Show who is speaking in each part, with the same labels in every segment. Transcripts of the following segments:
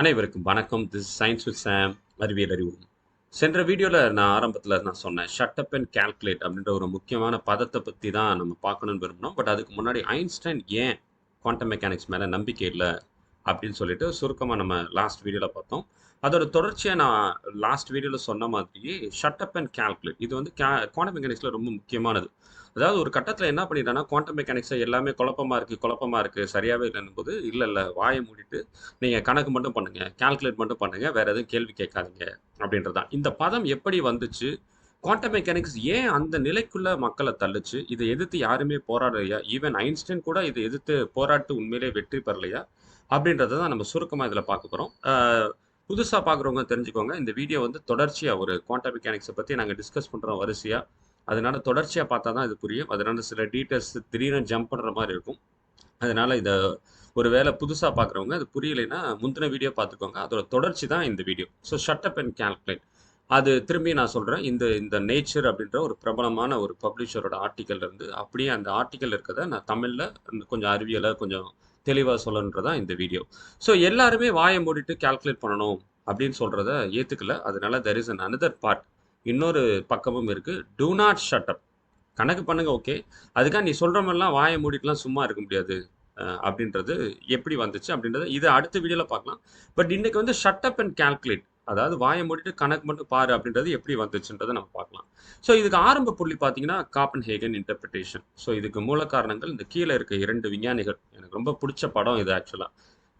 Speaker 1: அனைவருக்கும் வணக்கம். This science with சாம் அறிவியல் அறிவு சென்ற வீடியோவில் நான் ஆரம்பத்தில் நான் சொன்னேன் ஷட்டப் அண்ட் கால்குலேட் அப்படின்ற ஒரு முக்கியமான பதத்தை பற்றி தான் நம்ம பார்க்கணும்னு விரும்பினோம். பட் அதுக்கு முன்னாடி ஐன்ஸ்டைன் ஏன் குவாண்டம் மெக்கானிக்ஸ் மேலே நம்பிக்கை இல்லை அப்படின்னு சொல்லிட்டு சுருக்கமாக நம்ம லாஸ்ட் வீடியோவில் பார்த்தோம். அதோட தொடர்ச்சியாக நான் லாஸ்ட் வீடியோவில் சொன்ன மாதிரியே ஷட்டப் அண்ட் கால்குலேட் இது வந்து கே குவாண்டம் மெக்கானிக்ஸில் ரொம்ப முக்கியமானது. அதாவது ஒரு கட்டத்தில் என்ன பண்ணிட்டேன்னா குவாண்டம் மெக்கானிக்ஸை எல்லாமே குழப்பமாக இருக்குது குழப்பமாக இருக்குது சரியாகவே இல்லைன்னு போது இல்லை இல்லை வாயை மூடிட்டு நீங்கள் கணக்கு மட்டும் பண்ணுங்கள் கால்குலேட் மட்டும் பண்ணுங்கள் வேறு எதுவும் கேள்வி கேட்காதீங்க அப்படின்றது தான் இந்த பதம் எப்படி வந்துச்சு? குவாண்டம் மெக்கானிக்ஸ் ஏன் அந்த நிலைக்குள்ள மக்களை தள்ளுச்சு? இதை எதிர்த்து யாருமே போராடலையா? ஈவன் ஐன்ஸ்டைன் கூட இதை எதிர்த்து போராட்டு உண்மையிலே வெற்றி பெறலையா? அப்படின்றத தான் நம்ம சுருக்கமாக இதில் பார்க்க போகிறோம் புதுசாக பார்க்குறவங்க தெரிஞ்சுக்கோங்க. இந்த வீடியோ வந்து தொடர்ச்சியாக ஒரு குவாண்டம் மெக்கானிக்ஸை பற்றி நாங்கள் டிஸ்கஸ் பண்ணுறோம் வரிசையாக அதனால் தொடர்ச்சியாக பார்த்தா தான் இது புரியும். அதனால் சில டீட்டெயில்ஸ் திடீர்னு ஜம்ப் பண்ணுற மாதிரி இருக்கும். அதனால் இதை ஒரு வேளை புதுசாக பார்க்குறவங்க அது புரியலைன்னா முந்தின வீடியோ பார்த்துக்கோங்க. அதோட தொடர்ச்சி தான் இந்த video so shut up and calculate அது திரும்பி நான் சொல்கிறேன் இந்த இந்த நேச்சர் அப்படின்ற ஒரு பிரபலமான ஒரு பப்ளிஷரோட ஆர்டிக்கல் இருந்து அப்படியே அந்த ஆர்டிக்கல் இருக்கிறத நான் தமிழில் கொஞ்சம் அறிவியலை கொஞ்சம் தெளிவாக சொல்லணுன்றதான் இந்த வீடியோ ஸோ எல்லாருமே வாயை மூடிட்டு கால்குலேட் பண்ணணும். அப்படின்னு சொல்கிறத ஏற்றுக்கல அதனால there is an another part இன்னொரு பக்கமும் இருக்குது டூ நாட் ஷட் அப் கணக்கு பண்ணுங்க ஓகே அதுக்காக நீ சொல்கிற மாதிரிலாம் வாயை மூடிட்டுலாம் சும்மா இருக்க முடியாது அப்படின்றது எப்படி வந்துச்சு அப்படின்றத இதை அடுத்த வீடியோவில் பார்க்கலாம். பட் இன்னைக்கு வந்து ஷட் அப் அண்ட் கால்குலேட் அதாவது வாயை மூடிட்டு கணக்கு மட்டும் பாரு அப்படின்றது எப்படி வந்துச்சுன்றதை நம்ம பார்க்கலாம். ஸோ இதுக்கு ஆரம்ப புள்ளி பார்த்தீங்கன்னா காப்பன் ஹேகன் இன்டர்பிரிட்டேஷன் ஸோ இதுக்கு மூல காரணங்கள் இந்த கீழே இருக்க இரண்டு விஞ்ஞானிகள். எனக்கு ரொம்ப பிடிச்ச படம் இது ஆக்சுவலாக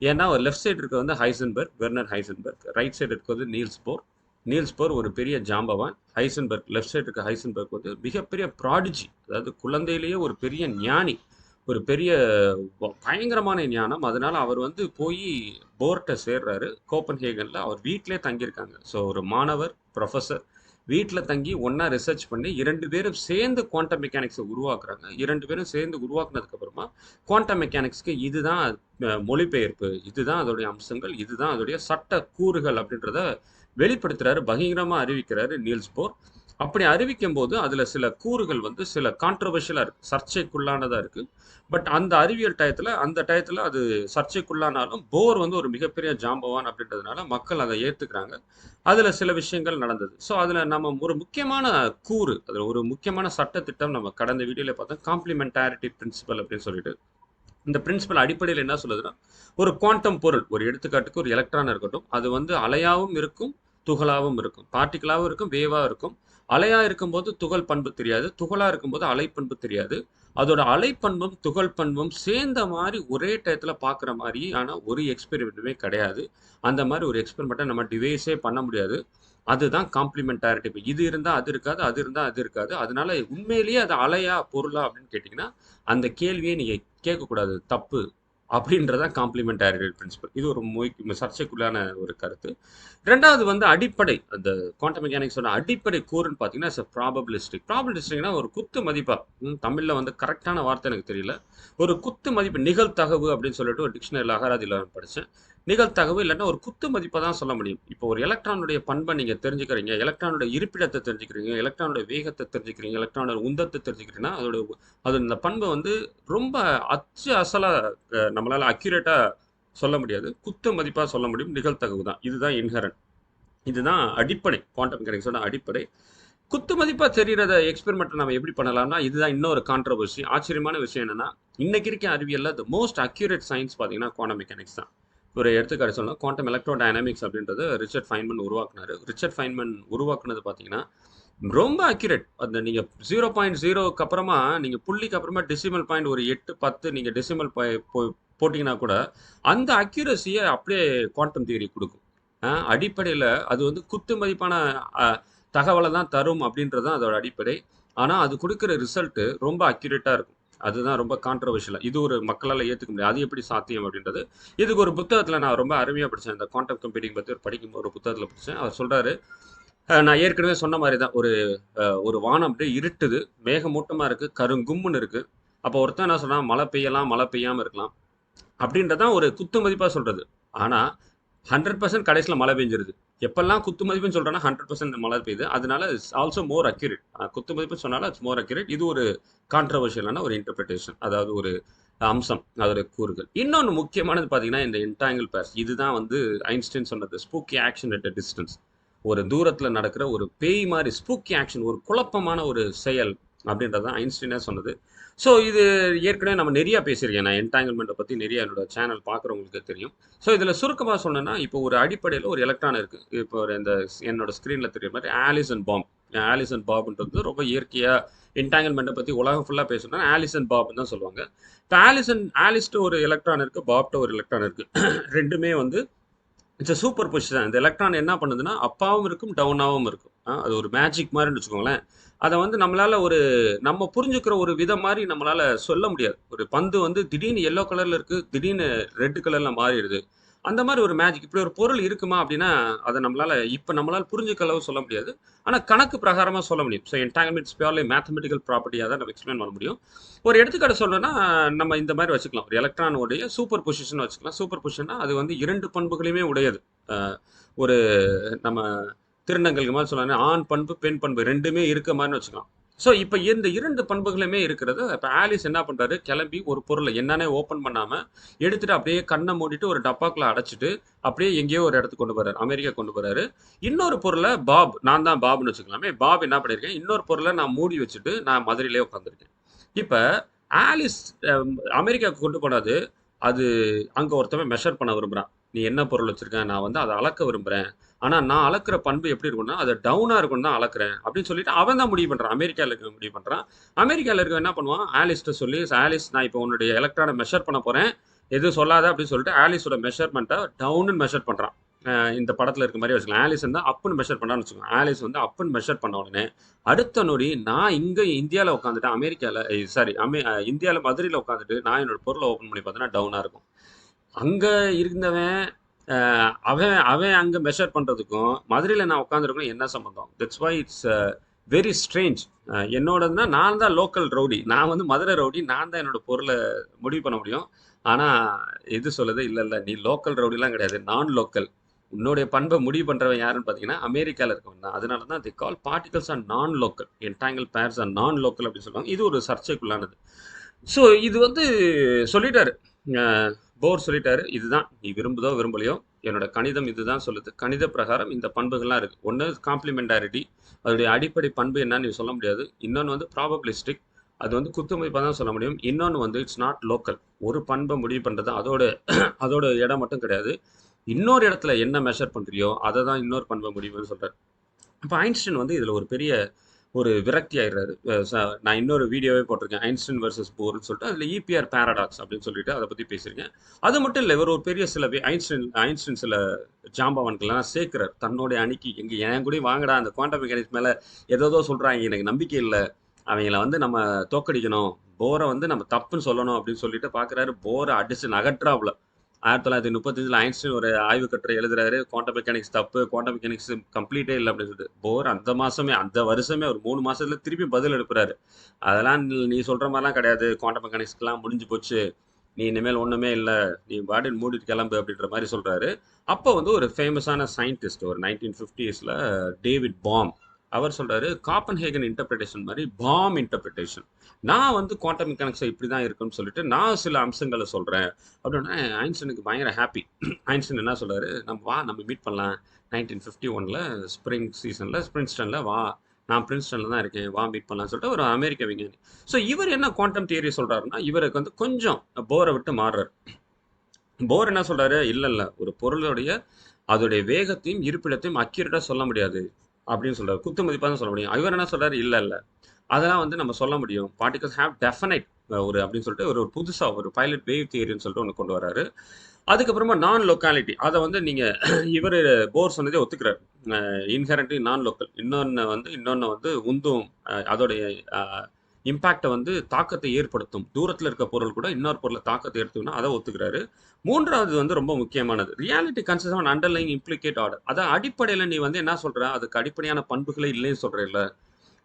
Speaker 1: ஏன்னா ஒரு லெஃப்ட் சைடு இருக்க வந்து Heisenberg Werner Heisenberg right side இருக்க வந்து நீல்ஸ் போர் நீல்ஸ் போர் ஒரு பெரிய ஜாம்பவான். ஹைசன்பர்க் லெஃப்ட் சைடு இருக்க ஹைசன்பர்க் வந்து மிகப்பெரிய ப்ராடிஜி அதாவது குழந்தையிலேயே ஒரு பெரிய ஞானி. ஒரு பெரிய பயங்கரமான ஞானம். அதனால அவர் வந்து போய் போர்ட்டை சேர்றாரு. கோப்பன்ஹேகனில் அவர் வீட்டிலே தங்கியிருக்காங்க. ஸோ ஒரு மாணவர் ப்ரொஃபஸர் வீட்டில் தங்கி ஒன்றா ரிசர்ச் பண்ணி இரண்டு பேரும் சேர்ந்து குவாண்டம் மெக்கானிக்ஸை உருவாக்குறாங்க. இரண்டு பேரும் சேர்ந்து உருவாக்குனதுக்கு அப்புறமா குவாண்டம் மெக்கானிக்ஸ்க்கு இதுதான் மொழிபெயர்ப்பு இதுதான் அதோடைய அம்சங்கள் இதுதான் அதோடைய சட்ட கூறுகள் அப்படின்றத வெளிப்படுத்துறாரு பகிரமா அறிவிக்கிறாரு நீல்ஸ் போர். அப்படி அறிவிக்கும் போது அதில் சில கூறுகள் வந்து சில கான்ட்ரவர்ஷியலாக இருக்குது சர்ச்சைக்குள்ளானதாக இருக்குது பட் அந்த அறிவியல் டயத்தில் அந்த டயத்தில் அது சர்ச்சைக்குள்ளானாலும் போர் வந்து ஒரு மிகப்பெரிய ஜாம்பவான் அப்படின்றதுனால மக்கள் அதை ஏற்றுக்கிறாங்க அதில் சில விஷயங்கள் நடந்தது. ஸோ அதில் நம்ம ஒரு முக்கியமான கூறு அதில் ஒரு முக்கியமான சட்டத்திட்டம் நம்ம கடந்த வீடியோவில் பார்த்தோம். காம்ப்ளிமெண்டாரிட்டி பிரின்சிபல் அப்படின்னு சொல்லிட்டு. இந்த பிரின்சிபல் அடிப்படையில் என்ன சொல்லுதுன்னா ஒரு குவாண்டம் பொருள் ஒரு எடுத்துக்காட்டுக்கு ஒரு எலக்ட்ரான் இருக்கட்டும். அது வந்து அலையாகவும் இருக்கும் துகளாகவும் இருக்கும். பார்ட்டிக்கலாகவும் இருக்கும் வேவாக இருக்கும். அலையா இருக்கும்போது துகள் பண்பு தெரியாது துகளா இருக்கும்போது அலைப்பண்பு தெரியாது. அதோட அலைப்பண்பும் துகள் பண்பும் சேர்ந்த மாதிரி ஒரே டயத்தில் பார்க்குற மாதிரி ஆனால் ஒரு எக்ஸ்பெரிமெண்ட்டுமே கிடையாது. அந்த மாதிரி ஒரு எக்ஸ்பெரிமெண்ட்டை நம்ம டிவைஸே பண்ண முடியாது. அதுதான் காம்ப்ளிமெண்டாரிட்டி இப்போ இது இருந்தால் அது இருக்காது அது இருந்தால் அது இருக்காது. அதனால உண்மையிலேயே அது அலையா பொருளா அப்படின்னு கேட்டிங்கன்னா அந்த கேள்வியை நீங்கள் கேட்கக்கூடாது. தப்பு. அப்படின்றதான் காம்ப்ளிமெண்டாரிட்டி பிரின்சிபல் இது ஒரு மொய்க்கு சர்ச்சைக்குள்ளான ஒரு கருத்து. ரெண்டாவது வந்து அடிப்படை. அந்த குவாண்டம் மெக்கானிக்ஸோட அடிப்படை கூறுன்னு பார்த்தீங்கன்னா ப்ராபபிலிஸ்டிக் ப்ராபபிலிஸ்டிக்னா ஒரு குத்து மதிப்பாக தமிழில் வந்து கரெக்டான வார்த்தை எனக்கு தெரியல. ஒரு குத்து மதிப்பு நிகழ்த்தகவு அப்படின்னு சொல்லிட்டு ஒரு டிக்ஷனரியில் அகராதியில் படித்தேன் நிகழ்த்தகவு இல்லைன்னா ஒரு குத்து மதிப்பை தான் சொல்ல முடியும். இப்போ ஒரு எலக்ட்ரானுடைய பண்பை நீங்கள் தெரிஞ்சுக்கிறீங்க எலக்ட்ரானோட இருப்பிடத்தை தெரிஞ்சுக்கிறீங்க எலக்ட்ரானோட வேகத்தை தெரிஞ்சுக்கிறீங்க எலக்ட்ரானோட உந்தத்தை தெரிஞ்சுக்கிறீங்கன்னா அதோட அது இந்த பண்பை வந்து ரொம்ப அச்சு அசலாக நம்மளால் அக்யூரேட்டாக சொல்ல முடியாது. குத்து மதிப்பாக சொல்ல முடியும். நிகழ்த்தகவு தான். இதுதான் இன்ஹரன் இதுதான் அடிப்படை. குவாண்டம் மெக்கானிக்ஸோட அடிப்படை. குத்து மதிப்பாக தெரிகிறத எக்ஸ்பெரிமெண்ட் நம்ம எப்படி பண்ணலாம்னா இதுதான் இன்னொரு கான்ட்ரவர்சி ஆச்சரியமான விஷயம் என்னன்னா இன்னைக்கு இருக்க அறிவியலில் த மோஸ்ட் அக்யூரேட் சயின்ஸ் பார்த்தீங்கன்னா குவாண்டம் மெக்கானிக்ஸ் தான். ஒரு எடுத்துக்காட்டு சொல்லலாம் குவாண்டம் எலக்ட்ரோ டைனாமிக்ஸ் அப்படின்றது ரிச்சர்ட் ஃபைன்மன் உருவாக்குனாரு. ரிச்சர்ட் ஃபைன்மன் உருவாக்குனது பார்த்தீங்கன்னா ரொம்ப அக்யூரேட் அந்த நீங்கள் ஜீரோ பாயிண்ட் ஜீரோக்கு அப்புறமா நீங்கள் புள்ளிக்கு அப்புறமா டெசிமல் பாயிண்ட் ஒரு எட்டு பத்து நீங்கள் டெசிமல் போட்டிங்கன்னா கூட அந்த அக்யூரஸியை அப்படியே குவாண்டம் தியரி கொடுக்கும். அடிப்படையில் அது வந்து குத்து மதிப்பான தகவலை தான் தரும் அப்படின்றது தான் அதோட அடிப்படை. ஆனால் அது கொடுக்குற ரிசல்ட்டு ரொம்ப அக்யூரேட்டாக இருக்கும். அதுதான் ரொம்ப கான்ட்ரவர்ஷியல் இது ஒரு மக்களால் ஏற்றுக்க முடியாது. அது எப்படி சாத்தியம் அப்படின்றது. இதுக்கு ஒரு புத்தகத்தில் நான் ரொம்ப அருமையாக படித்தேன் இந்த குவாண்டம் கம்ப்யூட்டிங் பற்றி ஒரு படிக்கும் ஒரு புத்தகத்தில் படித்தேன் அவர் சொல்கிறாரு நான் ஏற்கனவே சொன்ன மாதிரி தான் ஒரு ஒரு வானம் அப்படியே இருட்டுது. மேகமூட்டமாக இருக்குது கருங்கும்முன்னு இருக்குது அப்போ ஒருத்தன் என்ன சொன்னால் மழை பெய்யலாம் மழை பெய்யாமல் இருக்கலாம். அப்படின்றதான் ஒரு குத்து மதிப்பாக சொல்கிறது ஆனால் ஹண்ட்ரட் பர்சன்ட் கடைசியில் மழை பெஞ்சிருது. எப்பெல்லாம் குத்து மதிப்புன்னு சொல்கிறேன்னா ஹண்ட்ரட் பர்சன்ட் மழை பெய்யுது. அதனால இட்ஸ் ஆல்சோ மோர் அக்யூரேட் குத்து மதிப்புன்னு சொன்னாலும் இட்ஸ் மோர் அக்யூரேட் இது ஒரு கான்ட்ரவர்ஷியலான ஒரு இன்டர்பிரிட்டேஷன் அதாவது ஒரு அம்சம் அதோட கூறுகள். இன்னொன்று முக்கியமானது பார்த்தீங்கன்னா இந்த என்டாங்கிள் பேர்ஸ் இதுதான் வந்து ஐன்ஸ்டைன் சொன்னது ஸ்பூக்கி ஆக்ஷன் அட் டிஸ்டன்ஸ் ஒரு தூரத்தில் நடக்கிற ஒரு பேய் மாதிரி ஸ்பூக்கி ஆக்ஷன் ஒரு குழப்பமான ஒரு செயல் அப்படின்றது தான் சொன்னது. ஸோ இது ஏற்கனவே நம்ம நிறையா பேசியிருக்கேன். நான் என்டாங்கிள்மெண்ட்டை பற்றி நிறைய என்னோட சேனல் பார்க்குறவங்களுக்கு தெரியும். ஸோ இதில் சுருக்கமாக சொன்னேன்னா இப்போ ஒரு அடிப்படையில் ஒரு எலக்ட்ரான் இருக்குது இப்போ ஒரு இந்த என்னோட ஸ்க்ரீனில் தெரியுற மாதிரி ஆலிசன் அண்ட் பாம் ஆலிஸ் பாப்ன்றது ரொம்ப இயற்கையாக என்டாங்கிள்மெண்ட்டை பற்றி உலகம் ஃபுல்லாக பேசணும்னா ஆலிசன் பாப்னு தான் சொல்லுவாங்க. இப்போ ஆலிசன் ஆலிஸ்ட்டு ஒரு எலக்ட்ரான் இருக்குது பாப்ட்டு ஒரு எலக்ட்ரான் இருக்குது ரெண்டுமே வந்து இட்ஸ் சூப்பர் பொசிஷன் இந்த எலக்ட்ரான் என்ன பண்ணுதுன்னா அப்பாவும் இருக்கும் டவுனாகவும் இருக்கும். அது ஒரு மேஜிக் மாதிரின்னு வச்சுக்கோங்களேன். அதை வந்து நம்மளால ஒரு நம்ம புரிஞ்சுக்கிற ஒரு விதம் மாதிரி நம்மளால சொல்ல முடியாது. ஒரு பந்து வந்து திடீர்னு எல்லோ கலர்ல இருக்கு திடீர்னு ரெட் கலர்ல மாறிடுது. அந்த மாதிரி ஒரு மேஜிக் இப்படி ஒரு பொருள் இருக்குமா அப்படின்னா அதை நம்மளால இப்போ நம்மளால் புரிஞ்சுக்க அளவு சொல்ல முடியாது. ஆனால் கணக்கு பிரகாரமாக சொல்ல முடியும். ஸோ என்டாங்கமெண்ட்ஸ் பியூர்லி மேத்தமெட்டிக்கல் ப்ராப்பர்ட்டியாக தான் நம்ம எக்ஸ்பிளைன் பண்ண முடியும். ஒரு எடுத்துக்காட்டு சொல்லணும்னா நம்ம இந்த மாதிரி வச்சுக்கலாம். ஒரு எலக்ட்ரானுடைய சூப்பர் பொசிஷன் வச்சுக்கலாம். சூப்பர் பொசிஷன்னா அது வந்து இரண்டு பண்புகளையுமே உடையது. ஒரு நம்ம திருநங்கைகள் மாதிரி சொல்லணும் ஆண் பண்பு பெண் பண்பு ரெண்டுமே இருக்க மாதிரின்னு வச்சுக்கலாம் ஸோ இப்போ இந்த இரண்டு பண்புகளுமே இருக்கிறது இப்போ ஆலிஸ் என்ன பண்ணுறாரு கிளம்பி ஒரு பொருளை என்னன்னே ஓப்பன் பண்ணாமல் எடுத்துட்டு அப்படியே கண்ணை மூடிட்டு ஒரு டப்பாக்குள்ள அடைச்சிட்டு அப்படியே எங்கேயோ ஒரு இடத்துக்கு கொண்டு போகிறாரு அமெரிக்கா கொண்டு போகிறாரு இன்னொரு பொருளை பாப் நான் தான் பாப்னு வச்சுக்கலாமே. பாப் என்ன பண்ணியிருக்கேன் இன்னொரு பொருளை நான் மூடி வச்சுட்டு நான் மதுரையிலே உட்காந்துருக்கேன் இப்போ ஆலிஸ் அமெரிக்காவுக்கு கொண்டு போனது அது அங்கே ஒருத்தவன் மெஷர் பண்ண விரும்புகிறான் நீ என்ன பொருள் வச்சுருக்க? நான் வந்து அதை அளக்க விரும்புகிறேன் ஆனால் நான் அளக்குற பண்பு எப்படி இருக்கும்னா அது டவுனாக இருக்கும்னு தான் அளக்குறேன் அப்படின்னு சொல்லிட்டு அவன் தான் முடிவு பண்ணுறான் அமெரிக்காவில் இருக்க முடிவு பண்ணுறான் அமெரிக்காவில் இருக்க என்ன பண்ணுவான்? ஆலிஸ்ட்டு சொல்லி ஆலிஸ் நான் இப்போ உன்னுடைய எலக்ட்ரானை மெஷர் பண்ண போகிறேன் எதுவும் சொல்லாத அப்படின்னு சொல்லிட்டு ஆலிஸோட மெஷர்மெண்ட்டை டவுன்னு மெஷர் பண்ணுறான் இந்த படத்தில் இருக்க மாதிரி வச்சுக்கலாம் ஆலிஸ் வந்து அப்புன்னு மெஷர் பண்ணான்னு வச்சுக்கோங்க. ஆலிஸ் வந்து அப்புன்னு மெஷர் பண்ண உடனே அடுத்த நொடி நான் இங்கே இந்தியாவில் உட்காந்துட்டு அமெரிக்காவில் சாரி அமே இந்தியாவில் மதுரையில் உட்காந்துட்டு நான் என்னோட பொருளை ஓப்பன் பண்ணி பார்த்தோன்னா டவுனாக இருக்கும். அங்கே இருந்தவன் அவன் அவன் அங்கே மெஷர் பண்ணுறதுக்கும் மதுரையில் நான் உட்காந்துருக்கணும் என்ன சம்மந்தம் that's why it's very strange என்னோடதுன்னா நான் தான் லோக்கல் ரவுடி. நான் வந்து மதுரை ரவுடி நான் தான் என்னோட பொருளை முடிவு பண்ண முடியும். ஆனால் எது சொல்லுது? இல்லை இல்லை நீ லோக்கல் ரவுடிலாம் கிடையாது நான் லோக்கல் உன்னுடைய பண்பை முடிவு பண்ணுறவன் யாருன்னு பார்த்தீங்கன்னா அமெரிக்காவில் இருக்கவன் தான். அதனால தான் the call particles are non local entangle pairs are non local அப்படின்னு சொல்லுவாங்க. இது ஒரு சர்ச்சைக்குள்ளானது. ஸோ இது வந்து சொல்லிட்டாரு. போர் சொல்லிட்டாரு இதுதான் நீ விரும்புதோ விரும்பலையோ என்னோட கணிதம் இதுதான் சொல்லுது. கணித பிரகாரம் இந்த பண்புகள்லாம் இருக்குது ஒன்று காம்ப்ளிமெண்டாரிட்டி அதோடைய அடிப்படை பண்பு என்னன்னு நீ சொல்ல முடியாது. இன்னொன்று வந்து ப்ராபபிளிஸ்டிக் அது வந்து குத்துமதிப்பாக தான் சொல்ல முடியும். இன்னொன்று வந்து இட்ஸ் நாட் லோக்கல் ஒரு பண்பை முடிவு பண்ணுறது அதோட அதோட இடம் மட்டும் கிடையாது. இன்னொரு இடத்துல என்ன மெஷர் பண்ணுறியோ அதை தான் இன்னொரு பண்பை முடிவுன்னு சொல்கிறார் இப்போ ஐன்ஸ்டைன் வந்து இதில் ஒரு பெரிய ஒரு விரக்தி ஆயிடுறாரு. நான் இன்னொரு வீடியோவே போட்டிருக்கேன். ஐன்ஸ்டன் வர்சஸ் போர்னு சொல்லிட்டு அதில் இபிஆர் பேரடாக்ஸ் அப்படின்னு சொல்லிட்டு அதை பற்றி பேசியிருக்கேன். அது மட்டும் இல்லை இவர் ஒரு பெரிய சில ஐன்ஸ்டன் ஐன்ஸ்டன் சில ஜாம்பவான்கள்லாம் சேர்க்கிறார். தன்னுடைய அணிக்கு எங்கே என் கூட வாங்கடா அந்த குவாண்டம் மெக்கானிக்ஸ் மேலே ஏதோ சொல்கிறாங்க எனக்கு நம்பிக்கை இல்லை. அவங்கள வந்து நம்ம தோக்கடிக்கணும். போரை வந்து நம்ம தப்புன்னு சொல்லணும் அப்படின்னு சொல்லிட்டு பார்க்குறாரு போரை அடிச்சு நகற்றாப்புல ஆயிரத்தி தொள்ளாயிரத்தி முப்பத்தஞ்சில் ஐன்ஸ்டைன் ஒரு ஆய்வு கட்டுரை எழுதுறாரு குவாண்டம் மெக்கானிக்ஸ் தப்பு குவாண்டம் மெக்கானிக்ஸ் கம்ப்ளீட்டே இல்லை அப்படின்னு சொல்லிட்டு. போர் அந்த மாசமே அந்த வருஷமே ஒரு மூணு மாசத்துல திருப்பி பதில் எடுப்புறாரு அதெல்லாம் நீ- சொல்கிற மாதிரிலாம் கிடையாது. குவாண்டம் மெக்கானிக்ஸ்க்கெலாம் முடிஞ்சு போச்சு. நீ இனிமேல் ஒண்ணுமே இல்லை. நீ பாடி மூடிட்டு கிளம்பு அப்படின்ற மாதிரி சொல்கிறாரு அப்போ வந்து ஒரு ஃபேமஸான சயின்டிஸ்ட் ஒரு நைன்டீன் ஃபிஃப்டிஸில் டேவிட் பாம். அவர் சொல்றாரு காப்பன்ஹேகன் இன்டர்பிரிட்டேஷன் மாதிரி பாம் இன்டர்பிரிட்டேஷன் நான் வந்து குவாண்டம் மெக்கானிக்ஸ் இப்படி தான் இருக்குன்னு சொல்லிட்டு நான் சில அம்சங்களை சொல்றேன். அப்படின்னா ஐன்ஸ்டனுக்கு பயங்கர ஹாப்பி ஐன்ஸ்டன் என்ன சொல்றாரு? நம்ம வா நம்ம மீட் பண்ணலாம். நைன்டீன் ஃபிஃப்டி ஒனில் ஸ்ப்ரிங் சீசனில் ஸ்ப்ரின்ஸ்டனில் வா. நான் பிரின்ஸ்டனில் தான் இருக்கேன். வா மீட் பண்ணலாம்னு சொல்லிட்டு ஒரு அமெரிக்க விஞ்ஞானி. ஸோ இவர் என்ன குவாண்டம் தியரி சொல்றாருன்னா இவருக்கு வந்து கொஞ்சம் போரை விட்டு மாறுறாரு. போர் என்ன சொல்றாரு? இல்லை இல்லை ஒரு பொருளுடைய அதோடைய வேகத்தையும் இருப்பிடத்தையும் அக்யூரேட்டாக சொல்ல முடியாது. அப்படின்னு சொல்கிறார் குத்து மதிப்பாக தான் சொல்ல முடியும். இவர் என்ன சொல்கிறார் இல்லை இல்லை. அதெல்லாம் வந்து நம்ம சொல்ல முடியும். பார்ட்டிகல்ஸ் ஹேவ் டெஃபனைட் ஒரு அப்படின்னு சொல்லிட்டு ஒரு புதுசாக ஒரு பைலட் வேவ் தியரின்னு சொல்லிட்டு ஒன்று கொண்டு வராரு அதுக்கப்புறமா நான் லொக்காலிட்டி அதை வந்து நீங்கள் இவர் போர் சொன்னதே ஒத்துக்கிறார். இன்ஹெரண்ட்லி நான் லோக்கல் இன்னொன்று வந்து இன்னொன்று வந்து உந்தும் அதோடைய இம்பேக்டை வந்து தாக்கத்தை ஏற்படுத்தும். தூரத்தில் இருக்க பொருள் கூட இன்னொரு பொருளை தாக்கத்தை ஏற்படுத்தும்னா அதை ஒத்துக்கிறாரு. மூன்றாவது வந்து ரொம்ப முக்கியமானது. Reality consist on underlying implicate order அதான் அடிப்படையில் நீ வந்து என்ன சொல்ற? அதுக்கு அடிப்படையான பண்புகளே இல்லைன்னு சொல்ற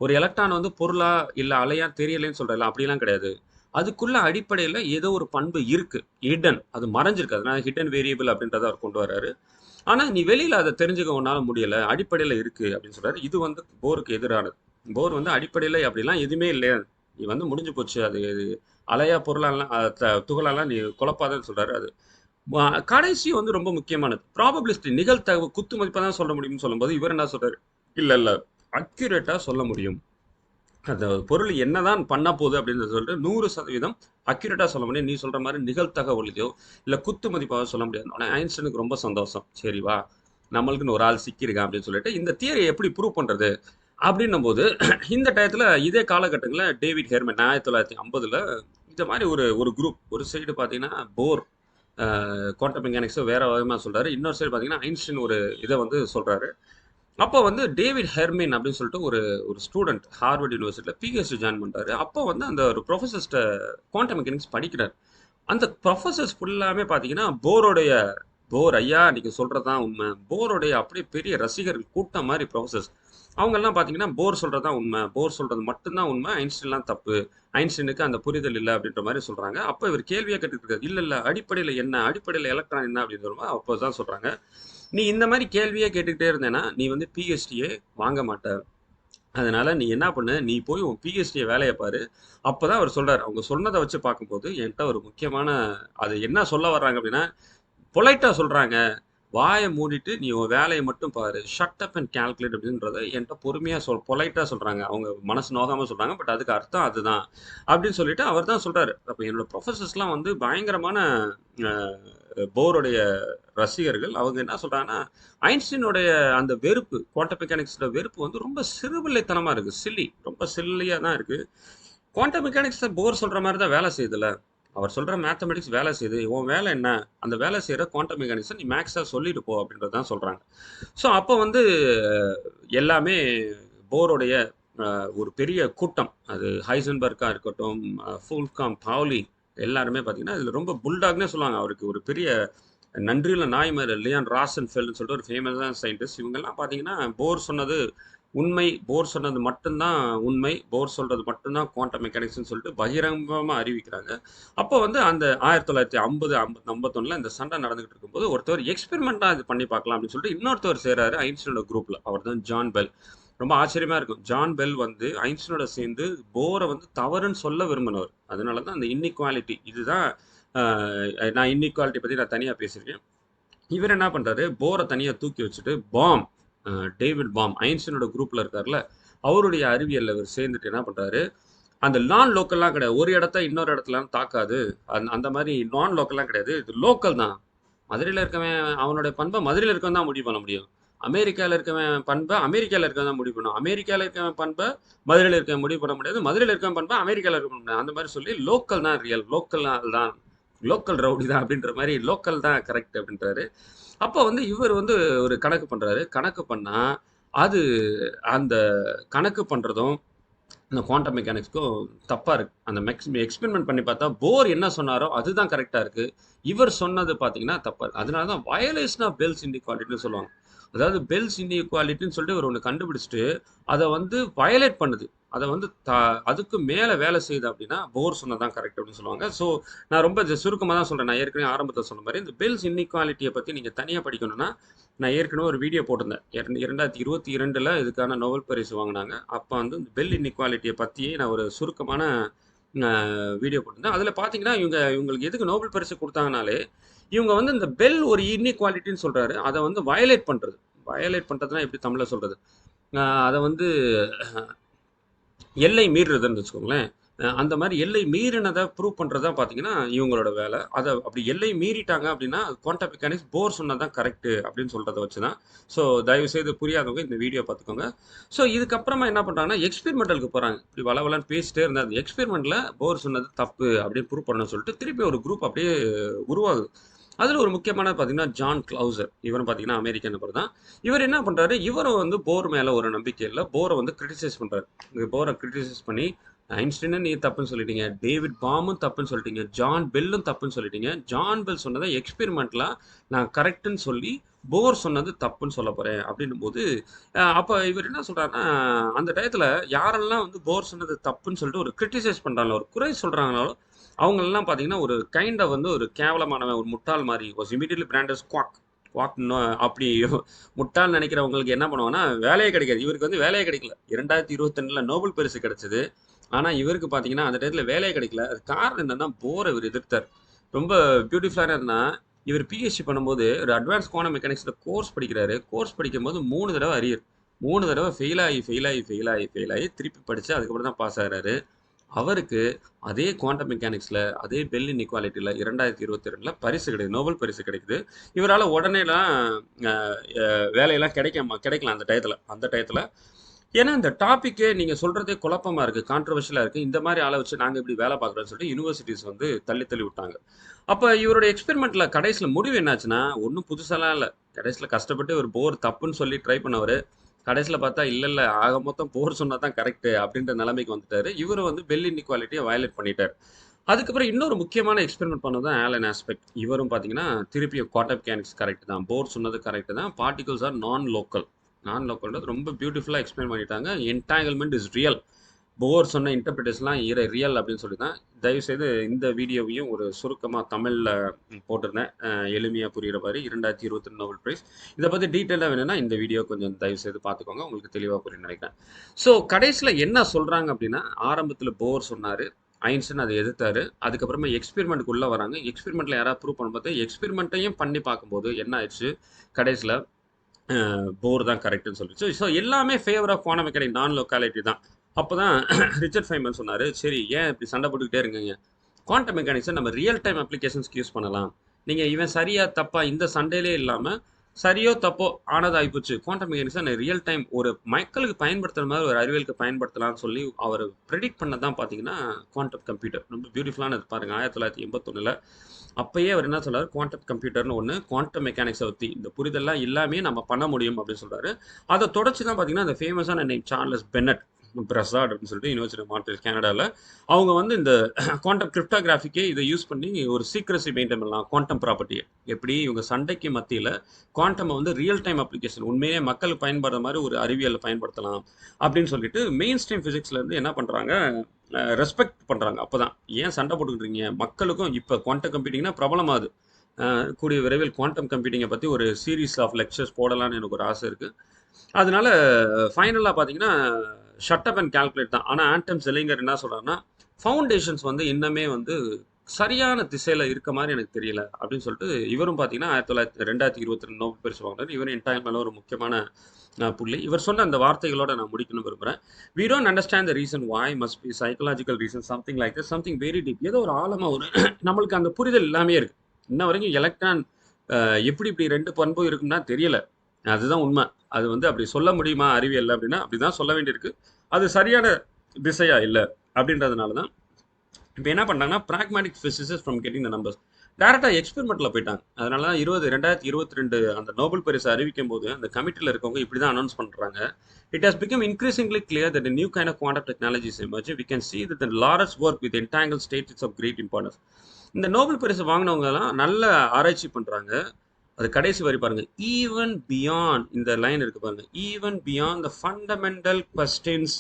Speaker 1: ஒரு எலக்ட்ரான் வந்து பொருளா இல்ல அலையா தெரியலைன்னு சொல்றல அப்படிலாம் கிடையாது. அதுக்குள்ள அடிப்படையில் ஏதோ ஒரு பண்பு இருக்கு. ஹிடன் அது மறைஞ்சிருக்கு. அதனால ஹிடன் வேரியபிள் அப்படின்றத அவர் கொண்டு வர்றாரு. ஆனா நீ வெளியில அதை தெரிஞ்சுக்க உன்னால முடியல. அடிப்படையில இருக்கு அப்படின்னு சொல்றாரு. இது வந்து போருக்கு எதிரானது. போர் வந்து அடிப்படையில அப்படிலாம் எதுவுமே இல்லை நீ வந்து முடிஞ்சு போச்சு. அது இது அலையா பொருளாலாம் அஹ், துகளெல்லாம் நீ குழப்பாதன்னு சொல்றாரு அது. கடைசி வந்து ரொம்ப முக்கியமானது. ப்ராபபிலிஸ்டி நிகழ்த்தகவு குத்து மதிப்பா தான் சொல்ல முடியும்னு சொல்லும்போது இவர் என்ன சொல்றாரு? இல்ல இல்ல. அக்யூரேட்டா சொல்ல முடியும். அந்த பொருள் என்னதான் பண்ண போகுது அப்படின்னு சொல்லிட்டு நூறு சதவீதம் அக்யூரேட்டா சொல்ல முடியும். நீ சொல்ற மாதிரி நிகழ்தகவலையோ இல்லை குத்து மதிப்பாக சொல்ல முடியாது. உடனே ஐன்ஸ்டனுக்கு ரொம்ப சந்தோஷம். சரி வா நம்மளுக்குன்னு ஒரு ஆள் சிக்கியிருக்கான் அப்படின்னு சொல்லிட்டு இந்த தியரியை எப்படி ப்ரூவ் பண்றது? அப்படின்னும் போது இந்த டயத்தில் இதே காலகட்டங்களில் டேவிட் ஹெர்மன் ஆயிரத்தி தொள்ளாயிரத்தி ஐம்பதில் இந்த மாதிரி ஒரு ஒரு குரூப் ஒரு சைடு பார்த்தீங்கன்னா போர் குவாண்டம் மெக்கானிக்ஸை வேறு விதமாக சொல்கிறாரு இன்னொரு சைடு பார்த்தீங்கன்னா ஐன்ஸ்டின் ஒரு இதை வந்து சொல்கிறாரு அப்போ வந்து டேவிட் ஹெர்மின் அப்படின்னு சொல்லிட்டு ஒரு ஒரு ஸ்டூடெண்ட் ஹார்வர்ட் யூனிவர்சிட்டியில் பிஹெச்டி ஜாயின் பண்ணுறாரு அப்போ வந்து அந்த ஒரு ப்ரொஃபஸர்ஸ்ட்டை குவாண்டம் மெக்கானிக்ஸ் படிக்கிறார். அந்த ப்ரொஃபஸர்ஸ் ஃபுல்லாமே பார்த்தீங்கன்னா போரோடைய போர் ஐயா நீங்கள் சொல்கிறது தான் உண்மை. போரோடைய அப்படியே பெரிய ரசிகர்கள் கூட்டம் மாதிரி ப்ரொஃபஸர்ஸ் அவங்கெல்லாம் பார்த்தீங்கன்னா போர் சொல்கிறது தான் உண்மை. போர் சொல்கிறது மட்டும்தான் உண்மை. ஐன்ஸ்டைன்லாம் தப்பு. ஐன்ஸ்டைனுக்கு அந்த புரிதல் இல்லை அப்படின்ற மாதிரி சொல்கிறாங்க அப்போ இவர் கேள்வியாக கேட்டுக்கிட்டு இல்லை இல்லை அடிப்படையில் என்ன? அடிப்படையில் எலக்ட்ரான் என்ன அப்படின்னு அப்போ தான் சொல்கிறாங்க நீ இந்த மாதிரி கேள்வியே கேட்டுக்கிட்டே இருந்தேன்னா நீ வந்து பிஹெச்டியே வாங்க மாட்ட. அதனால நீ என்ன பண்ணு? நீ போய் உன் பிஹெச்டியை வேலையை பாரு. அப்பதான் அவர் சொல்றாரு. அவங்க சொன்னதை வச்சு பார்க்கும்போது என்கிட்ட ஒரு முக்கியமான அது என்ன சொல்ல வர்றாங்க அப்படின்னா பொலைட்டா சொல்றாங்க. வாயை மூடிட்டு நீ உன் வேலையை மட்டும் பாரு. ஷட் அப் அண்ட் கால்குலேட் அப்படின்றத என்கிட்ட பொறுமையாக சொல் பொலைட்டாக சொல்கிறாங்க அவங்க மனசு நோகாமல் சொல்கிறாங்க பட் அதுக்கு அர்த்தம் அதுதான். அப்படின்னு சொல்லிட்டு அவர் தான் சொல்கிறார் அப்போ என்னோடய ப்ரொஃபசர்ஸ்லாம் வந்து பயங்கரமான போருடைய ரசிகர்கள். அவங்க என்ன சொல்கிறாங்கன்னா ஐன்ஸ்டீனுடைய அந்த வெறுப்பு குவாண்டம் மெக்கானிக்ஸோட வெறுப்பு வந்து ரொம்ப சிறுபிள்ளைத்தனமாக இருக்குது சில்லி ரொம்ப சில்லியாக தான் இருக்குது குவாண்டம் மெக்கானிக்ஸை போர் சொல்கிற மாதிரி தான் வேலை செய்யுதுல்ல. அவர் சொல்கிற மேத்தமெட்டிக்ஸ் வேலை செய்யுது. உன் வேலை என்ன? அந்த வேலை செய்கிற குவாண்டம் மெக்கானிக்ஸை நீ மேக்ஸாக சொல்லிட்டு போ அப்படின்றது தான் சொல்கிறாங்க ஸோ அப்போ வந்து எல்லாமே போருடைய ஒரு பெரிய கூட்டம். அது ஹைசன்பர்க்காக இருக்கட்டும் ஃபுல்காம் பாவ்லி எல்லாருமே பார்த்தீங்கன்னா இதில் ரொம்ப புல்டாக்னே சொல்லுவாங்க. அவருக்கு ஒரு பெரிய நன்றியில் நாய் மாதிரி லியான் ராசன் ஃபெல்னு சொல்லிட்டு ஒரு ஃபேமஸான சயின்டிஸ்ட் இவங்கெல்லாம் பார்த்தீங்கன்னா போர் சொன்னது உண்மை போர் சொன்னது மட்டும்தான் உண்மை போர் சொல்றது மட்டும்தான் குவாண்டம் மெக்கானிக்ஸ்னு சொல்லிட்டு பகிரங்கமாக அறிவிக்கிறாங்க. அப்போ வந்து அந்த ஆயிரத்தி தொள்ளாயிரத்தி ஐம்பது ஐம்பத்தி ஐம்பத்தொன்னில் இந்த சண்டை நடந்துகிட்டு இருக்கும்போது ஒருத்தர் எக்ஸ்பெரிமெண்ட்டாக இது பண்ணி பார்க்கலாம் அப்படின்னு சொல்லிட்டு இன்னொருத்தவர் செய்கிறாரு ஐன்ஸ்டீனோட குரூப்பில் அவர் தான் ஜான் பெல். ரொம்ப ஆச்சரியமா இருக்கும். ஜான் பெல் வந்து ஐன்ஸ்டீனோட சேர்ந்து போரை வந்து தவறுன்னு சொல்ல விரும்பினவர். அதனால தான் அந்த இன்இக்வாலிட்டி இதுதான் நான் இன்இக்வாலிட்டி பற்றி நான் தனியாக பேசியிருக்கேன். இவர் என்ன பண்ணுறாரு போரை தனியாக தூக்கி வச்சுட்டு பாம் டேவிட் பாம் ஐன்ஸ்டனோட குரூப்பில் இருக்கார்ல அவருடைய அறிவியலில் இவர் சேர்ந்துட்டு என்ன பண்ணுறாரு அந்த நான் லோக்கல்லாம் கிடையாது. ஒரு இடத்த இன்னொரு இடத்துலாம் தாக்காது. அந்த அந்த மாதிரி நான் லோக்கல்லாம் கிடையாது. இது லோக்கல் தான். மதுரையில் இருக்கவன் அவனுடைய பண்பை மதுரையில் இருக்கவன் தான் முடிவு பண்ண முடியும். அமெரிக்காவில் இருக்கவன் பண்பை அமெரிக்காவில் இருக்கவன் தான் முடிவு பண்ணும் அமெரிக்காவில் இருக்கவன் பண்பை மதுரையில் இருக்க முடிவு பண்ண முடியாது. மதுரையில் இருக்கவன் பண்பை அமெரிக்காவில் இருக்க முடியாது. அந்த மாதிரி சொல்லி லோக்கல் தான் ரியல் லோக்கல் தான் லோக்கல் ரவுடி தான் அப்படின்ற மாதிரி லோக்கல் தான் கரெக்ட் அப்படின்றாரு. அப்போ வந்து இவர் வந்து ஒரு கணக்கு பண்ணுறாரு கணக்கு பண்ணால் அது அந்த கணக்கு பண்ணுறதும் இந்த குவாண்டம் மெக்கானிக்ஸ்க்கும் தப்பாக இருக்குது அந்த மெக்ஸ் எக்ஸ்பெரிமெண்ட் பண்ணி பார்த்தா போர் என்ன சொன்னாரோ அதுதான் கரெக்டாக இருக்குது இவர் சொன்னது பார்த்தீங்கன்னா தப்பாக இருக்குது அதனால தான் வயலேஷன் ஆஃப் பெல்ஸ் இன்இக்வாலிட்டின்னு சொல்லுவாங்க. அதாவது பெல்ஸ் இன்இக்வாலிட்டின்னு சொல்லிட்டு இவர் ஒன்று கண்டுபிடிச்சிட்டு அதை வந்து வயலேட் பண்ணுது. அதை வந்து த அதுக்கு மேலே வேலை செய்யுது அப்படின்னா போர் சொன்னதான் கரெக்ட் அப்படின்னு சொல்லுவாங்க. ஸோ நான் ரொம்ப சுருக்கமாக தான் சொல்கிறேன் நான் ஏற்கனவே ஆரம்பத்தில் சொன்ன மாதிரி இந்த பெல்ஸ் இன்இக்வாலிட்டியை பற்றி நீங்கள் தனியாக படிக்கணும்னா நான் ஏற்கனவே ஒரு வீடியோ போட்டிருந்தேன். இரண்டாயிரத்தி இருபத்தி இரண்டில் இதுக்கான நோபல் பரிசு வாங்கினாங்க. அப்போ வந்து இந்த பெல் இன்இக்வாலிட்டியை பற்றியே நான் ஒரு சுருக்கமான வீடியோ போட்டிருந்தேன். அதில் பார்த்தீங்கன்னா இவங்க இவங்களுக்கு எதுக்கு நோபல் பரிசு கொடுத்தாங்கனாலே இவங்க வந்து இந்த பெல் ஒரு இன்இக்வாலிட்டின்னு சொல்கிறாரு அதை வந்து வயலேட் பண்ணுறது வயலேட் பண்ணுறதுனா எப்படி தமிழில் சொல்கிறது அதை வந்து எல்லை மீறுறதுன்னு வச்சுக்கோங்களேன். அந்த மாதிரி எல்லை மீறினதை ப்ரூவ் பண்ணுறது தான் பார்த்தீங்கன்னா இவங்களோட வேலை. அதை அப்படி எல்லை மீறிட்டாங்க அப்படின்னா குவான்டம் மெக்கானிக்ஸ் போர் சொன்னது தான் கரெக்டு அப்படின்னு சொல்கிறத வச்சு தான் ஸோ தயவு செய்து புரியாதவங்க இந்த வீடியோ பார்த்துக்கோங்க. ஸோ இதுக்கப்புறமா என்ன பண்ணுறாங்கன்னா எக்ஸ்பெரிமெண்டலுக்கு போகிறாங்க இப்படி வளவலன்னு பேசிட்டே இருந்தால் அந்த எக்ஸ்பெரிமெண்ட்டில் போர் சொன்னது தப்பு அப்படின்னு ப்ரூவ் பண்ணணும்னு சொல்லிட்டு திருப்பி ஒரு குரூப் அப்படியே உருவாகுது. அதில் ஒரு முக்கியமான பார்த்தீங்கன்னா ஜான் கிளவுசர். இவரும் பார்த்தீங்கன்னா அமெரிக்க நபர் தான். இவர் என்ன பண்ணுறாரு இவரும் வந்து போர் மேலே ஒரு நம்பிக்கை இல்லை. போரை வந்து கிரிட்டிசைஸ் பண்ணுறாரு போரை கிரிட்டிசைஸ் பண்ணி ஐன்ஸ்டைனை நீ தப்புன்னு சொல்லிட்டீங்க டேவிட் பாமும் தப்புன்னு சொல்லிட்டீங்க ஜான் பெல்லும் தப்புன்னு சொல்லிட்டீங்க. ஜான் பெல் சொன்னதை எக்ஸ்பெரிமெண்ட்ல நான் கரெக்டுன்னு சொல்லி போர் சொன்னது தப்புன்னு சொல்ல போறேன் அப்படின்னும் போது அப்போ அப்ப இவர் என்ன சொல்றாருன்னா அந்த டயத்தில் யாரெல்லாம் வந்து போர் சொன்னது தப்புன்னு சொல்லிட்டு ஒரு கிரிட்டிசைஸ் பண்றாங்களோ ஒரு குறை சொல்றாங்களோ அவங்களெல்லாம் பார்த்தீங்கன்னா ஒரு கைண்ட் வந்து ஒரு கேவலமானவன் ஒரு முட்டாள் மாதிரி. Was immediately brands quack quack அப்படி முட்டாள் நினைக்கிறவங்களுக்கு என்ன பண்ணுவாங்கன்னா வேலையே கிடைக்காது. இவருக்கு வந்து வேலையே கிடைக்கல. இரண்டாயிரத்தி இருபத்தெண்டில் நோபல் பரிசு கிடைச்சது. ஆனால் இவருக்கு பார்த்தீங்கன்னா அந்த டயத்தில் வேலையே கிடைக்கல. அது காரணம் என்னன்னா போர் இவர் எதிர்த்தார். ரொம்ப பியூட்டிஃபுல்லாக இருந்தால் இவர் பிஹெச்டி பண்ணும்போது ஒரு அட்வான்ஸ் கோன மெக்கானிக்ஸில் கோர்ஸ் படிக்கிறாரு. கோர்ஸ் படிக்கும்போது மூணு தடவை அரியர். மூணு தடவை ஃபெயில் ஆகி ஃபெயில் ஆகி ஃபெயில் ஆகி ஃபெயில் ஆகி திருப்பி படித்து அதுக்கப்புறம் தான் பாஸ் ஆகிறாரு. அவருக்கு அதே குவாண்டம் மெக்கானிக்ஸில் அதே பெல் இன்இக்வாலிட்டியில் இரண்டாயிரத்தி இருபத்தி ரெண்டில் பரிசு கிடைக்குது நோபல் பரிசு கிடைக்குது. இவரால் உடனேலாம் வேலையெல்லாம் கிடைக்காம கிடைக்கலாம் அந்த டயத்தில் அந்த டயத்தில். ஏன்னா இந்த டாப்பிக்கே நீங்கள் சொல்கிறதே குழப்பமாக இருக்குது கான்ட்ரவர்ஷியலாக இருக்குது இந்த மாதிரி ஆளை வச்சு நாங்கள் இப்படி வேலை பார்க்குறோன்னு சொல்லிட்டு யூனிவர்சிட்டிஸ் வந்து தள்ளி தள்ளி விட்டாங்க. அப்போ இவருடைய எக்ஸ்பெரிமெண்ட்டில் கடைசியில் முடிவு என்னாச்சுன்னா ஒன்றும் புதுசாலாம் இல்லை. கடைசியில் கஷ்டப்பட்டு ஒரு போர் தப்புன்னு சொல்லி ட்ரை பண்ணவர் கடைசியில் பார்த்தா இல்லை இல்லை ஆக மொத்தம் போர் சொன்னால் தான் கரெக்டு அப்படின்ற நிலைமைக்கு வந்துட்டாரு. இவர் வந்து பெல் இன்இக்வாலிட்டியை வயலேட் பண்ணிட்டார். அதுக்கப்புறம் இன்னொரு முக்கியமான எக்ஸ்பெரிமெண்ட் பண்ணது தான் ஆலன் ஆஸ்பெக்ட். இவரும் பார்த்தீங்கன்னா திருப்பியும் குவாட்டம் மெக்கானிக்ஸ் கரெக்ட் தான் போர் சொன்னது கரெக்ட் தான். பார்ட்டிகல்ஸ் ஆர் நான் லோக்கல் நான் லோக்கல்ன்றது ரொம்ப பியூட்டிஃபுல்லாக எக்ஸ்பிளைன் பண்ணிட்டாங்க. என்டாங்கிள்மெண்ட் இஸ் ரியல் போர் சொன்ன இன்டர்பிரிட்டேஷன்லாம் இர ரியல் அப்படின்னு சொல்லி தான் தயவுசெய்து இந்த வீடியோவையும் ஒரு சுருக்கமாக தமிழில் போட்டிருந்தேன். எளிமையாக புரிகிற மாதிரி இரண்டாயிரத்தி இருபத்தி ரெண்டு நோபல் ப்ரைஸ் இதை பற்றி டீட்டெயிலாக வேணும்னா இந்த வீடியோ கொஞ்சம் தயவுசெய்து பார்த்துக்கோங்க. உங்களுக்கு தெளிவாக புரிய நினைக்கிறேன். ஸோ கடைசியில் என்ன சொல்கிறாங்க அப்படின்னா ஆரம்பத்தில் போர் சொன்னார். ஐன்ஸ்டன் அதை எதிர்த்தாரு. அதுக்கப்புறமா எக்ஸ்பெரிமெண்ட்டுக்குள்ளே வராங்க. எக்ஸ்பெரிமெண்ட்டில் யாராவது ப்ரூவ் பண்ணும்போது எக்ஸ்பெரிமெண்ட்டையும் பண்ணி பார்க்கும்போது என்ன ஆயிடுச்சு? கடைசியில் போர் தான் கரெக்டுன்னு சொல்லிச்சு. ஸோ எல்லாமே favour of quantum mechanic non locality தான். அப்போ தான் ரிச்சர்ட் ஃபைமன் சொன்னார் சரி ஏன் இப்படி சண்டை போட்டுக்கிட்டே இருக்கீங்க? குவாண்டம் மெக்கானிக்ஸை நம்ம ரியல் டைம் அப்ளிகேஷன்ஸ்க்கு யூஸ் பண்ணலாம். நீங்கள் இவன் சரியாக தப்பாக இந்த சண்டையிலே இல்லாமல் சரியோ தப்போ ஆனதாகி போச்சு குவாண்டம் மெக்கானிக்ஸை நான் ரியல் டைம் ஒரு மக்களுக்கு பயன்படுத்துகிற மாதிரி ஒரு அறிவியலுக்கு பயன்படுத்தலாம்னு சொல்லி அவர் ப்ரெடிக்ட் பண்ண தான் பார்த்தீங்கன்னா குவாண்டம் கம்ப்யூட்டர் ரொம்ப பியூட்டிஃபுல்லானது பாருங்கள் ஆயிரத்தி தொள்ளாயிரத்தி எண்பத்தொன்னில். அப்பயே அவர் என்ன சொல்கிறார் குவாண்டம் கம்ப்யூட்டர்னு ஒன்று குவாண்டம் மெக்கானிக்ஸை பற்றி இந்த புரிதெல்லாம் எல்லாமே நம்ம பண்ண முடியும் அப்படின்னு சொல்கிறாரு அதை தொடர்ச்சி தான் பார்த்தீங்கன்னா அந்த ஃபேமஸான நேம் சார்லஸ் பென்னட் பிரசாட் அப்படின்னு சொல்லிட்டு யூனிவர்சிட்டி ஆஃப் மான்ட்ரியல் கனடாவில் அவங்க வந்து இந்த குவாண்டம் கிரிப்டோகிராஃபிக்கே இதை யூஸ் பண்ணி ஒரு சீக்ரஸி மெயின்டைன் பண்ணலாம் குவாண்டம் ப்ராப்பர்ட்டியை எப்படி? இவங்க சண்டைக்கு மத்தியில் குவாண்டமை வந்து ரியல் டைம் அப்ளிகேஷன் உண்மையே மக்கள் பயன்படுற மாதிரி ஒரு அறிவியலை பயன்படுத்தலாம் அப்படின்னு சொல்லிட்டு மெயின் ஸ்ட்ரீம் ஃபிசிக்ஸ்லேருந்து என்ன பண்ணுறாங்க ரெஸ்பெக்ட் பண்ணுறாங்க அப்போ தான் ஏன் சண்டை போட்டுக்கிட்டீங்க மக்களுக்கும் இப்போ குவாண்டம் கம்ப்யூட்டிங்னா பிரபலமாகுது கூடிய விரைவில் குவாண்டம் கம்ப்யூட்டிங்கை பற்றி ஒரு சீரீஸ் ஆஃப் லெக்சர்ஸ் போடலான்னு எனக்கு ஒரு ஆசை இருக்குது அதனால ஃபைனலாக பார்த்தீங்கன்னா ஷட்டப் அண்ட் கால்குலேட் தான். ஆனால் ஆண்டம் செலிங்கர் என்ன சொல்கிறாருன்னா ஃபவுண்டேஷன்ஸ் வந்து இன்னமே வந்து சரியான திசையில் இருக்க மாதிரி எனக்கு தெரியல அப்படின்னு சொல்லிட்டு இவரும் பார்த்தீங்கன்னா ஆயிரத்தி தொள்ளாயிரத்தி ரெண்டாயிரத்தி இருபத்தி ரெண்டு நோபல் பரிசு வாங்கினார் இவரும் என்டையர் மேலே ஒரு முக்கியமான புள்ளி. இவர் சொன்ன அந்த வார்த்தைகளோட நான் முடிக்கணும் விரும்புகிறேன் we don't understand the reason why must be psychological reason something like that something very deep ஏதோ ஒரு ஆழமாக ஒரு நம்மளுக்கு அந்த புரிதல் எல்லாமே இருக்குது இன்ன வரைக்கும் எலக்ட்ரான் எப்படி இப்படி ரெண்டு பண்பு இருக்குன்னா தெரியலை. அதுதான் உண்மை. அது வந்து அப்படி சொல்ல முடியுமா அறிவியல் அப்படின்னா அப்படி தான் சொல்ல வேண்டியிருக்கு. அது சரியான திசையா இல்லை அப்படின்றதுனால தான் இப்போ என்ன பண்ணுறாங்கன்னா pragmatic physics from getting the numbers டேரெக்டாக எக்ஸ்பெரிமெண்ட்டில் போயிட்டாங்க. அதனால தான் இருபது ரெண்டாயிரத்தி இருபத்தி ரெண்டு அந்த நோபல் பரிசு அறிவிக்கும் போது அந்த கமிட்டியில் இருக்கவங்க இப்படி தான் அனௌன்ஸ் பண்ணுறாங்க it has become increasingly clear that new kind of quantum technologies emerge we can see that laureates work with entangle states it's of great importance இந்த நோபல் பரிசு வாங்கினவங்கலாம் நல்ல ஆராய்ச்சி பண்ணுறாங்க அது கடைசி வரி பாருங்க. ஈவன் பியாண்ட் இந்த லைன் இருக்கு பாருங்க. Even beyond the fundamental questions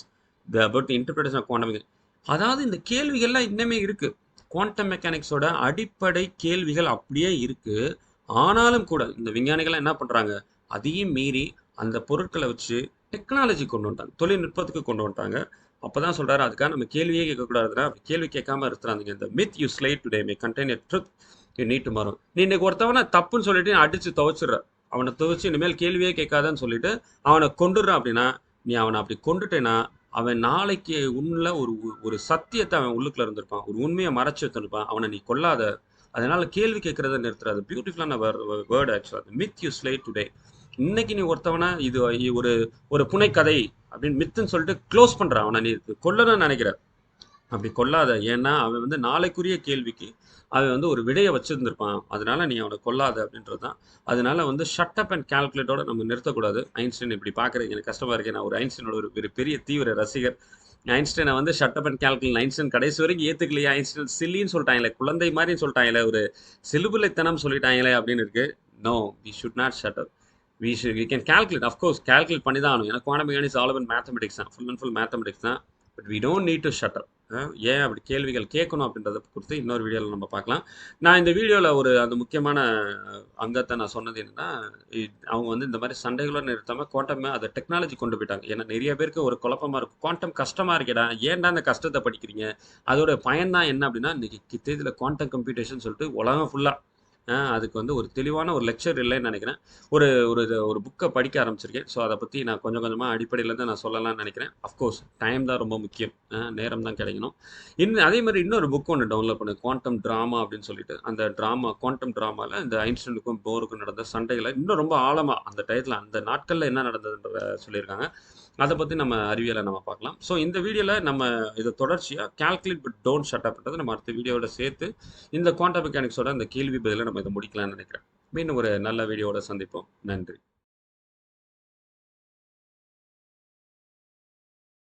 Speaker 1: the about interpretation of quantum அதாவது இந்த கேள்விகள்லாம் இன்னமே இருக்கு. குவாண்டம் மெக்கானிக்ஸோட அடிப்படை கேள்விகள் அப்படியே இருக்கு. ஆனாலும் கூட இந்த விஞ்ஞானிகள் என்ன பண்றாங்க? அதையும் மீறி அந்த பொருட்களை வச்சு டெக்னாலஜி கொண்டு வந்துட்டாங்க. தொழில்நுட்பத்துக்கு கொண்டு வந்துட்டாங்க. அப்பதான் சொல்றாரு அதுக்காக நம்ம கேள்வியே கேட்கக்கூடாதுன்னா கேள்வி கேட்காம இருக்கிறாங்க இந்த myth you slight today may contain a truth you need tomorrow நீ இன்னைக்கு ஒருத்தவனை தப்புன்னு சொல்லிட்டு நீ அடிச்சு துவச்சிடுற. அவனை துவச்சு இனிமேல் கேள்வியே கேட்காதன்னு சொல்லிட்டு அவனை கொண்டுடுறான் அப்படின்னா நீ அவனை அப்படி கொண்டுட்டேன்னா அவன் நாளைக்கு உன்னில் ஒரு ஒரு சத்தியத்தை அவன் உள்ளுக்குள்ள இருந்திருப்பான். ஒரு உண்மையை மறைச்சு வச்சிருப்பான் அவனை நீ கொல்லாத. அதனால கேள்வி கேட்கறத நிறுத்துறாது. பியூட்டிஃபுல்லான வேர்டு ஆக்சுவலாக மித் யூ ஸ்லே டுடே இன்னைக்கு நீ ஒருத்தவனை இது ஒரு ஒரு புனைக்கதை அப்படின்னு மித்துன்னு சொல்லிட்டு க்ளோஸ் பண்றான். அவனை நீ கொல்லணும்னு நினைக்கிற. அப்படி கொல்லாத. ஏன்னா அவன் வந்து நாளைக்குரிய கேள்விக்கு அவன் வந்து ஒரு விடையை வச்சிருந்திருப்பான். அதனால நீ அவனை கொல்லாத அப்படின்றது தான் அதனால வந்து ஷட் அப் அண்ட் கால்குலேட்டோட நம்ம நிறுத்தக்கூடாது. ஐன்ஸ்டைன் இப்படி பார்க்குறீங்க எனக்கு கஷ்டமாக இருக்கு. நான் ஒரு ஐன்ஸ்டைனோட ஒரு பெரிய- பெரிய தீவிர ரசிகர். ஐன்ஸ்டைனை வந்து shut up and calculate Einstein கடைசி வரைக்கும் ஏற்றுக்கலையா ஐன்ஸ்டைன் சில்லின்னு சொல்லிட்டாங்களே குழந்தை மாதிரின்னு சொல்லிட்டாங்களே ஒரு சிலுபிலைத்தனம் சொல்லிட்டாங்களே அப்படின்னு இருக்கு. No we should not shut up we should we can calculate of course calculate பண்ணி தான் ஆகணும். ஏன்னா quantum mechanics all upon mathematics தான். ஃபுல் அண்ட் ஃபுல் மேத்தமெட்டிக்ஸ் தான். But we don't need to shut up ஏன் அப்படி கேள்விகள் கேட்கணும் அப்படின்றத குறித்து இன்னொரு வீடியோவில் நம்ம பார்க்கலாம். நான் இந்த வீடியோவில் ஒரு அந்த முக்கியமான அங்கத்தை நான் சொன்னது என்னன்னா அவங்க வந்து இந்த மாதிரி சண்டைகளோடு நிறுத்தாமல் குவாண்டம் அதை டெக்னாலஜி கொண்டு போயிட்டாங்க. ஏன்னா நிறைய பேருக்கு ஒரு குழப்பமா இருக்கும். குவாண்டம் கஷ்டமாக இருக்கடா ஏன்டா இந்த கஷ்டத்தை படிக்கிறீங்க? அதோட பயன் தான் என்ன அப்படின்னா இன்றைக்கி தேதியில் குவாண்டம் கம்ப்யூட்டேஷன் சொல்லிட்டு உலகம் ஃபுல்லாக அதுக்கு வந்து ஒரு தெளிவான ஒரு லெக்சர் இல்லைன்னு நினைக்கிறேன். ஒரு ஒரு ஒரு புக்கை படிக்க ஆரம்பிச்சிருக்கேன். ஸோ அதை பற்றி நான் கொஞ்சம் கொஞ்சமாக அடிப்படையிலேருந்து நான் சொல்லலாம்னு நினைக்கிறேன். அஃப்கோர்ஸ் டைம் தான் ரொம்ப முக்கியம். நேரம் தான் கிடைக்கணும். இன்னும் அதே மாதிரி இன்னொரு புக் ஒன்று டவுன்லோட் பண்ணேன் குவாண்டம் ட்ராமா அப்படின்னு சொல்லிட்டு. அந்த ட்ராமா குவாண்டம் ட்ராமாவில் இந்த ஐன்ஸ்டனுக்கும் போருக்கும் நடந்த சண்டைகளை இன்னும் ரொம்ப ஆழமாக அந்த டயத்தில் அந்த நாட்களில் என்ன நடந்ததுன்றத சொல்லியிருக்காங்க. அதை பற்றி நம்ம அறிவியலை நம்ம பார்க்கலாம். ஸோ இந்த வீடியோவில் நம்ம இதை தொடர்ச்சியாக கால்குலேட் பட் டோன்ட் ஷட் அப்ன்றது நம்ம அடுத்த வீடியோவோட சேர்த்து இந்த குவாண்டம் மெக்கானிக்ஸோட அந்த கேள்வி பதிலை நம்ம இதை முடிக்கலாம்னு நினைக்கிறேன். மீண்டும் ஒரு நல்ல வீடியோவோட சந்திப்போம். நன்றி.